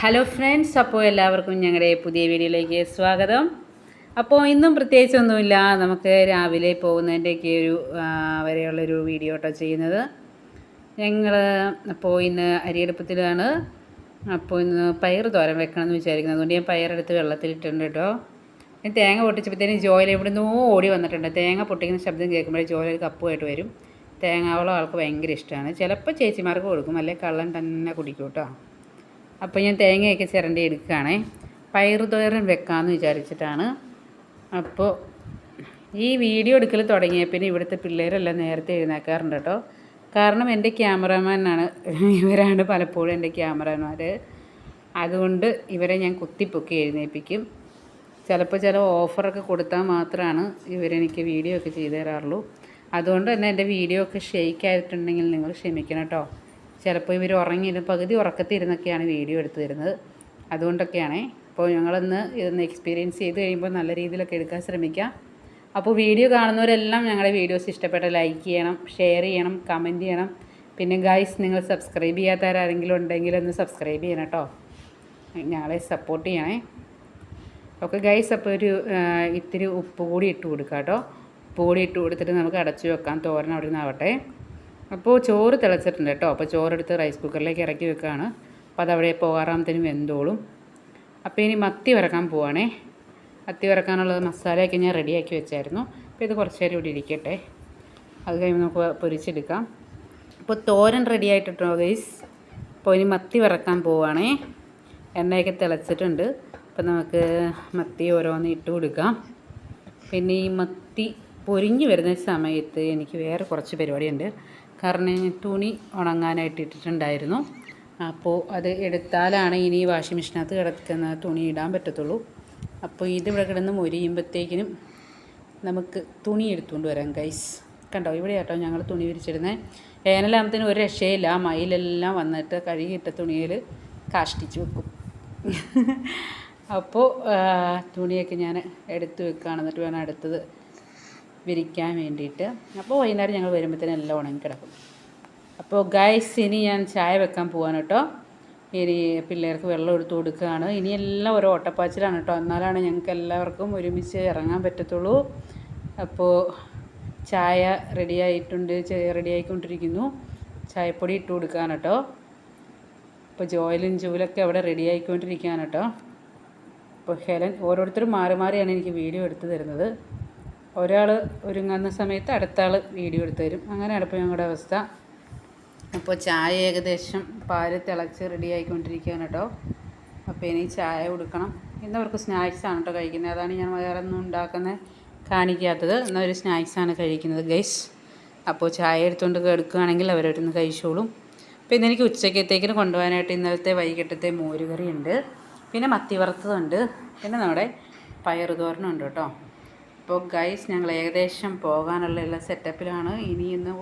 Hello friends അപ്പോൾ എല്ലാവർക്കും ഞങ്ങളുടെ പുതിയ വീഡിയോയിലേക്ക് സ്വാഗതം. അപ്പോൾ ഇന്നും പ്രത്യേകിച്ചൊന്നുമില്ല. നമുക്ക് രാവിലെ പോകുന്നതിന്റെയൊക്കെ ഒരു വരെയുള്ളൊരു വീഡിയോ കേട്ടോ ചെയ്യുന്നത്. ഞങ്ങൾ അപ്പോൾ ഇന്ന് അരിയെടുപ്പത്തിലാണ്. അപ്പോൾ ഇന്ന് പയർ തോരൻ വെക്കണമെന്ന് വിചാരിക്കുന്നത് അതുകൊണ്ട് ഞാൻ പയറെടുത്ത് വെള്ളത്തിലിട്ടുണ്ട് കേട്ടോ. ഞാൻ തേങ്ങ പൊട്ടിച്ചപ്പോഴത്തേനും ജോയിൽ എവിടെ നിന്നോ ഓടി വന്നിട്ടുണ്ട്. തേങ്ങ പൊട്ടിക്കുന്ന ശബ്ദം കേൾക്കുമ്പോൾ ജോയിൽ ഒരു കപ്പുമായിട്ട് വരും. തേങ്ങാവളം ആൾക്ക് ഭയങ്കര ഇഷ്ടമാണ്. ചിലപ്പോൾ ചേച്ചിമാർക്ക് കൊടുക്കും. അല്ലെങ്കിൽ കള്ളൻ തന്നെ കുടിക്കും കേട്ടോ. അപ്പോൾ ഞാൻ തേങ്ങയൊക്കെ ചിരണ്ടി എടുക്കുകയാണേ. പയറ് തോരൻ വെക്കാമെന്ന് വിചാരിച്ചിട്ടാണ്. അപ്പോൾ ഈ വീഡിയോ എടുക്കൽ തുടങ്ങിയ പിന്നെ ഇവിടുത്തെ പിള്ളേരെല്ലാം നേരത്തെ എഴുന്നേക്കാറുണ്ട് കേട്ടോ. കാരണം എന്റെ ക്യാമറാമാനാണ് ഇവരാണ് പലപ്പോഴും എന്റെ ക്യാമറമാർ അതുകൊണ്ട് ഇവരെ ഞാൻ കുത്തിപ്പൊക്കി എഴുന്നേൽപ്പിക്കും. ചിലപ്പോൾ ചില ഓഫറൊക്കെ കൊടുത്താൽ മാത്രമാണ് ഇവരെനിക്ക് വീഡിയോ ഒക്കെ ചെയ്തു തരാറുള്ളൂ. അതുകൊണ്ട് തന്നെ എന്റെ വീഡിയോ ഒക്കെ ഷെയ്ക്ക് ആയിട്ടുണ്ടെങ്കിൽ നിങ്ങൾ ക്ഷമിക്കണം കേട്ടോ. ചിലപ്പോൾ ഇവർ ഉറങ്ങിയിരുന്ന പകുതി ഉറക്കത്തിരുന്നൊക്കെയാണ് വീഡിയോ എടുത്തു തരുന്നത്. അതുകൊണ്ടൊക്കെയാണ്. അപ്പോൾ ഞങ്ങളൊന്ന് ഇതൊന്ന് എക്സ്പീരിയൻസ് ചെയ്ത് കഴിയുമ്പോൾ നല്ല രീതിയിലൊക്കെ എടുക്കാൻ ശ്രമിക്കാം. അപ്പോൾ വീഡിയോ കാണുന്നവരെല്ലാം ഞങ്ങളുടെ വീഡിയോസ് ഇഷ്ടപ്പെട്ട ലൈക്ക് ചെയ്യണം ഷെയർ ചെയ്യണം കമന്റ് ചെയ്യണം. പിന്നെ ഗൈസ് നിങ്ങൾ സബ്സ്ക്രൈബ് ചെയ്യാത്തവരാരെങ്കിലും ഉണ്ടെങ്കിൽ ഒന്ന് സബ്സ്ക്രൈബ് ചെയ്യണം കേട്ടോ. ഞങ്ങളെ സപ്പോർട്ട് ചെയ്യണേ. ഓക്കെ ഗൈസ് അപ്പോൾ ഒരു ഇത്തിരി ഉപ്പ് കൂടി ഇട്ട് കൊടുക്കാം കേട്ടോ. ഉപ്പ് കൂടി ഇട്ട് കൊടുത്തിട്ട് നമുക്ക് അടച്ചു വെക്കാം. തോരൻ അവിടെ നിന്നാവട്ടെ അപ്പോൾ ചോറ് തിളച്ചിട്ടുണ്ട് കേട്ടോ. അപ്പോൾ ചോറെടുത്ത് റൈസ് കുക്കറിലേക്ക് ഇറക്കി വെക്കുകയാണ്. അപ്പോൾ അതവിടെ പോകാറാകുമ്പത്തേനും വെന്തോളും. അപ്പോൾ ഇനി മത്തി വറക്കാൻ പോവാണേ. മത്തി വറക്കാനുള്ളത് മസാലയൊക്കെ ഞാൻ റെഡിയാക്കി വെച്ചായിരുന്നു. അപ്പോൾ ഇത് കുറച്ച് നേരം ഇവിടെ ഇരിക്കട്ടെ. അത് കഴിയുമ്പോൾ നമുക്ക് പൊരിച്ചെടുക്കാം. അപ്പോൾ തോരൻ റെഡി ആയിട്ടോ ഗൈസ് അപ്പോൾ ഇനി മത്തി വറക്കാൻ പോവാണേ. എണ്ണയൊക്കെ തിളച്ചിട്ടുണ്ട്. അപ്പോൾ നമുക്ക് മത്തി ഓരോന്ന് ഇട്ട് കൊടുക്കാം. പിന്നെ ഈ മത്തി പൊരിഞ്ഞ് വരുന്ന സമയത്ത് എനിക്ക് വേറെ കുറച്ച് പരിപാടിയുണ്ട്. കാരണം തുണി ഉണങ്ങാനായിട്ട് ഇട്ടിട്ടുണ്ടായിരുന്നു. അപ്പോൾ അത് എടുത്താലാണ് ഇനി വാഷിംഗ് മെഷീനകത്ത് കിടക്കുന്ന തുണി ഇടാൻ പറ്റത്തുള്ളൂ. അപ്പോൾ ഇതിവിടെ കിടന്ന് മൊരിയുമ്പോഴത്തേക്കിനും നമുക്ക് തുണി എടുത്തുകൊണ്ട് വരാം ഗൈസ് കണ്ടോ? ഇവിടെ കേട്ടോ ഞങ്ങൾ തുണി വിരിച്ചിടുന്നത് വേനലാകുമ്പത്തേനും ഒരു രക്ഷയില്ല. ആ മയിലെല്ലാം വന്നിട്ട് കഴുകിയിട്ട തുണിയിൽ കാഷ്ടിച്ച് വെക്കും. അപ്പോൾ തുണിയൊക്കെ ഞാൻ എടുത്ത് വെക്കുകയാണ് എന്നിട്ട് വേണം അടുത്തത് വിരിക്കാൻ വേണ്ടിയിട്ട്. അപ്പോൾ വൈകുന്നേരം ഞങ്ങൾ വരുമ്പോഴത്തേനും എല്ലാം ഉണങ്ങി കിടക്കും. അപ്പോൾ ഗൈസ് ഇനി ഞാൻ ചായ വെക്കാൻ പോവാൻ കേട്ടോ ഇനി പിള്ളേർക്ക് വെള്ളം എടുത്ത് കൊടുക്കുകയാണ്. ഇനി എല്ലാം ഓരോ ഓട്ടപ്പാച്ചിലാണ് കേട്ടോ എന്നാലാണ് ഞങ്ങൾക്ക് എല്ലാവർക്കും ഒരുമിച്ച് ഇറങ്ങാൻ പറ്റത്തുള്ളൂ. അപ്പോൾ ചായ റെഡി ആയിട്ടുണ്ട് റെഡി ആയിക്കൊണ്ടിരിക്കുന്നു. ചായപ്പൊടി ഇട്ട് കൊടുക്കാൻ കേട്ടോ ഇപ്പോൾ ജോയിലും ജൂലൊക്കെ അവിടെ റെഡി ആയിക്കൊണ്ടിരിക്കുകയാണ് കേട്ടോ അപ്പോൾ ഹെലൻ ഓരോരുത്തരും മാറി മാറിയാണ് എനിക്ക് വീഡിയോ എടുത്തു തരുന്നത്. ഒരാൾ ഒരുങ്ങുന്ന സമയത്ത് അടുത്ത ആൾ വീഡിയോ എടുത്തു തരും. അങ്ങനെയാണ് ഇപ്പോൾ ഞങ്ങളുടെ അവസ്ഥ. അപ്പോൾ ചായ ഏകദേശം പാൽ തിളച്ച് റെഡി ആയിക്കൊണ്ടിരിക്കുകയാണ് കേട്ടോ. അപ്പോൾ ഇനി ചായ കൊടുക്കണം. ഇന്നവർക്ക് സ്നാക്സാണ് കേട്ടോ കഴിക്കുന്നത്. അതാണ് ഞാൻ വേറെ ഒന്നും ഉണ്ടാക്കുന്നത് കാണിക്കാത്തത്. എന്നൊരു സ്നാക്സാണ് കഴിക്കുന്നത് ഗൈസ് അപ്പോൾ ചായ എടുത്തുകൊണ്ട് എടുക്കുകയാണെങ്കിൽ അവരവിടുന്ന് കഴിച്ചോളും. പിന്നെ എനിക്ക് ഉച്ചക്കത്തേക്കിന് കൊണ്ടുപോകാനായിട്ട് ഇന്നലത്തെ വൈകിട്ടത്തെ മോരുകറി ഉണ്ട് പിന്നെ മത്തി വറുത്തതുണ്ട്. പിന്നെ നമ്മുടെ പയറുതോരനുണ്ട് കേട്ടോ. അപ്പോൾ ഗൈസ് ഞങ്ങൾ ഏകദേശം പോകാനുള്ള എല്ലാ സെറ്റപ്പിലാണ് ഇനി ഇന്ന്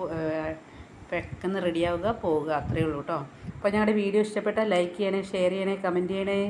പെട്ടെന്ന് റെഡിയാവുക പോവുക. അത്രയേ ഉള്ളൂ കേട്ടോ അപ്പോൾ ഞങ്ങളുടെ വീഡിയോ ഇഷ്ടപ്പെട്ടാൽ ലൈക്ക് ചെയ്യണേ ഷെയർ ചെയ്യണേ കമന്റ് ചെയ്യണേ.